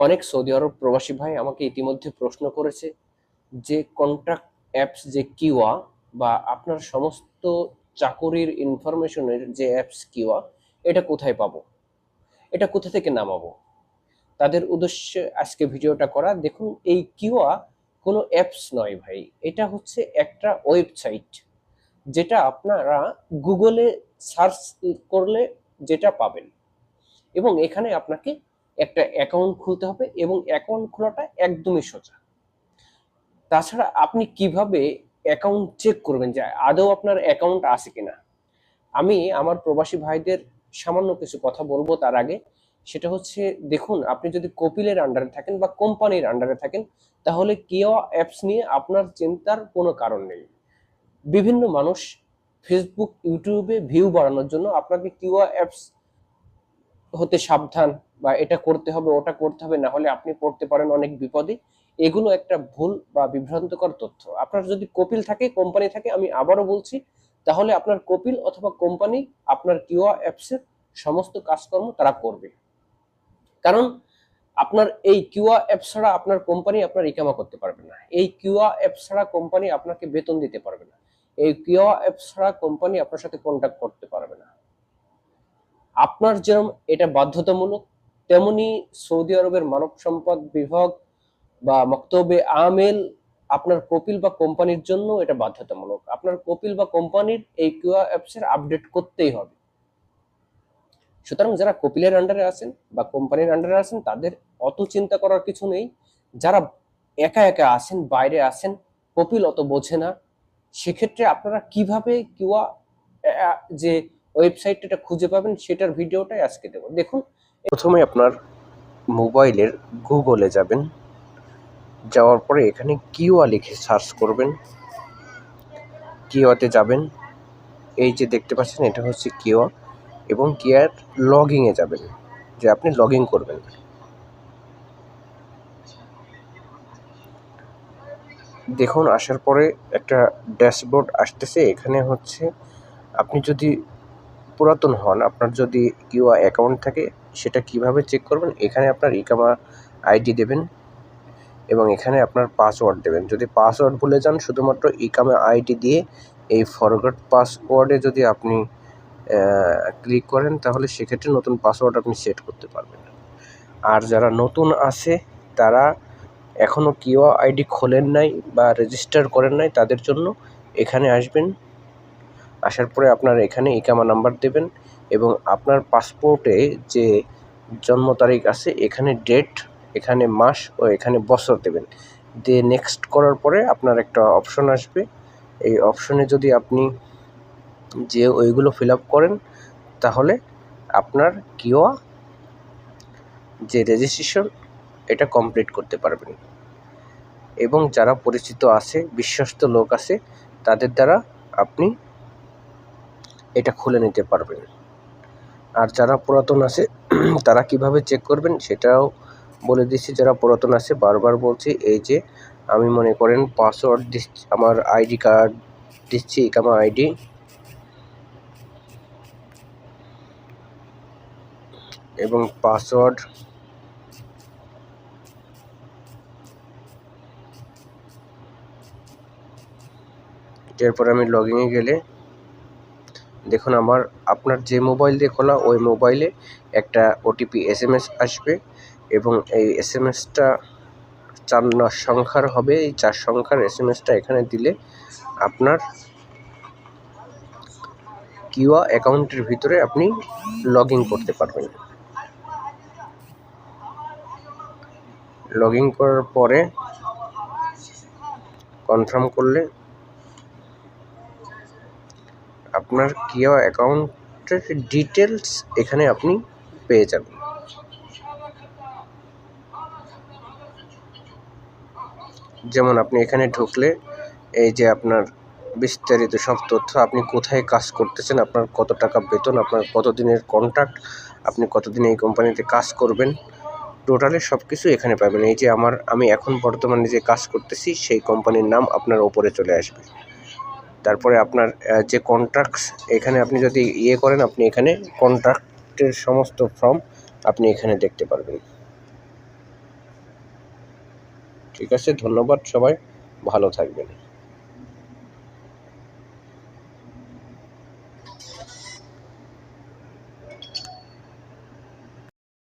অনেক সৌদি আরব প্রবাসী ভাই আমাকে ইতিমধ্যে প্রশ্ন করেছে যে কন্ট্রাক্ট অ্যাপস যে কিওয়া বা আপনার সমস্ত চাকরির ইনফরমেশনের যে অ্যাপস কিওয়া এটা কোথায় পাবো? এটা কোথা থেকে নামাবো? তাদের উদ্দেশ্যে আজকে ভিডিওটা করা। দেখুন, এই কিওয়া কোনো অ্যাপস নয় ভাই। এটা হচ্ছে একটা ওয়েবসাইট যেটা আপনারা গুগলে সার্চ করলে যেটা পাবেন। এবং এখানে আপনাকে একটা অ্যাকাউন্ট খুলতে হবে এবং অ্যাকাউন্ট খোলাটা একদমই সোজা। তাছাড়া আপনি কীভাবে অ্যাকাউন্ট চেক করবেন যে আদৌ আপনার অ্যাকাউন্ট আছে কিনা? আমি আমার প্রবাসী ভাইদের সামান্য কিছু কথা বলব তার আগে। সেটা হচ্ছে, দেখুন, আপনি যদি কপিলের আন্ডারে থাকেন বা কোম্পানির আন্ডারে থাকেন, তাহলে কিওয়া অ্যাপস নিয়ে আপনার চিন্তার কোনো কারণ নেই। বিভিন্ন মানুষ ফেসবুক ইউটিউবে ভিউ বাড়ানোর জন্য আপনাকে কিওয়া অ্যাপস হতে সাবধান বা এটা করতে হবে, ওটা করতে হবে, না হলে আপনি পড়তে পারেন অনেক বিপদে। এগুলো একটা ভুল বা বিভ্রান্তকর তথ্য। আপনার যদি কপিল থাকে, কোম্পানি থাকে, আমি আবারও বলছি, তাহলে আপনার কপিল অথবা কোম্পানি, আপনার কিওয়া অ্যাপসের সমস্ত কাজকর্ম তারা করবে। কারণ আপনার এই কিউআ অ্যাপ ছাড়া আপনার কোম্পানি আপনার ইকামা করতে পারবে না। এই কিউআ অ্যাপ ছাড়া কোম্পানি আপনাকে বেতন দিতে পারবে না। এই কিউআ অ্যাপ ছাড়া কোম্পানি আপনার সাথে কন্ট্যাক্ট করতে পারবে না। আপনার যেরকম এটা বাধ্যতামূলক তেমনি সৌদি আরবের মানব সম্পদ বিভাগ বা মক্তবে আমেল আপনার কপিল বা কোম্পানির জন্য এটা বাধ্যতামূলক। আপনার কপিল বা কোম্পানির এই কিউআ অ্যাপসের আপডেট করতেই হবে। সুতরাং যারা কপিলের আন্ডারে আছেন বা কোম্পানির আন্ডারে আছেন, তাদের অত চিন্তা করার কিছু নেই। যারা একা একা আছেন, বাইরে আছেন, কপিল অত বোঝে না। সেক্ষেত্রে আপনারা কীভাবে কিউয়া যে ওয়েবসাইটটা খুঁজে পাবেন, সেটার ভিডিওটাই আজকে দেবো। দেখুন, প্রথমে আপনার মোবাইলের গুগলে যাবেন, যাওয়ার পরে এখানে কিওয়া লিখে সার্চ করবেন কিওয়াতে যাবেন, এই যে দেখতে পাচ্ছেন এটা হচ্ছে কিওয়া এবং কিয়ার লগিংয়ে যাবেন, যে আপনি লগ করবেন। দেখুন, আসার পরে একটা ড্যাশবোর্ড আসতেছে, এখানে হচ্ছে আপনি যদি পুরাতন হন, আপনার যদি কিউ অ্যাকাউন্ট থাকে, সেটা কীভাবে চেক করবেন? এখানে আপনার ইকামা আইডি দেবেন এবং এখানে আপনার পাসওয়ার্ড দেবেন। যদি পাসওয়ার্ড ভুলে যান, শুধুমাত্র ইকামা আইডি দিয়ে এই ফরগট পাসওয়ার্ডে যদি আপনি ক্লিক করেন, তাহলে সেক্ষেত্রে নতুন পাসওয়ার্ড আপনি সেট করতে পারবেন। আর যারা নতুন আছে, তারা এখনও কিউ আইডি খোলেন নাই বা রেজিস্টার করেন নাই, তাদের জন্য এখানে আসবেন। আসার পরে আপনার এখানে ইকামা নাম্বার দেবেন এবং আপনার পাসপোর্টে যে জন্ম তারিখ আছে, এখানে ডেট, এখানে মাস ও এখানে বছর দেবেন। দিয়ে নেক্সট করার পরে আপনার একটা অপশন আসবে। এই অপশনে যদি আপনি যে ওইগুলো ফিল করেন, তাহলে আপনার কিওয়া যে রেজিস্ট্রেশন এটা কমপ্লিট করতে পারবেন। এবং যারা পরিচিত আছে, বিশ্বস্ত লোক আছে, তাদের দ্বারা আপনি এটা খুলে নিতে পারবেন আর যারা পুরাতন আছে, তারা কীভাবে চেক করবেন সেটাও বলে দিচ্ছি। যারা পুরাতন আছে, বারবার বলছি, এই যে আমি মনে করেন পাসওয়ার্ড দিচ্ছি, আমার আইডি কার্ড দিচ্ছি আমার আইডি এবং পাসওয়ার্ড এরপর আমি লগইনে গেলে দেখুন আমার, আপনার যে মোবাইল দিয়ে খোলা ওই মোবাইলে একটা ওটিপি এস এম এস আসবে এবং এই এস এম এসটা চার সংখ্যার হবে। এই চার সংখ্যার এস এম এসটা এখানে দিলে আপনার কিউয়া অ্যাকাউন্টের ভিতরে আপনি লগ করতে পারবেন। লগ করার পরে কনফার্ম করলে আপনার কিয়া অ্যাকাউন্টের ডিটেলস এখানে আপনি পেয়ে যাবেন। যেমন আপনি এখানে ঢুকলে এই যে আপনার বিস্তারিত সব তথ্য, আপনি কোথায় কাজ করতেছেন, আপনার কত টাকা বেতন, আপনার কত দিনের কন্ট্রাক্ট আপনি কতদিন এই কোম্পানিতে কাজ করবেন টোটালি সব কিছু এখানে পাবেন। এই যে আমার, আমি এখন বর্তমানে যে কাজ করতেছি, সেই কোম্পানির নাম আপনার ওপরে চলে আসবে। তারপরে আপনার যে কন্ট্রাক্টস এখানে আপনি যদি ইয়ে করেন, আপনি এখানে কন্ট্রাক্টের সমস্ত ফর্ম আপনি এখানে দেখতে পারবেন। ঠিক আছে, ধন্যবাদ সবাই, ভালো থাকবেন।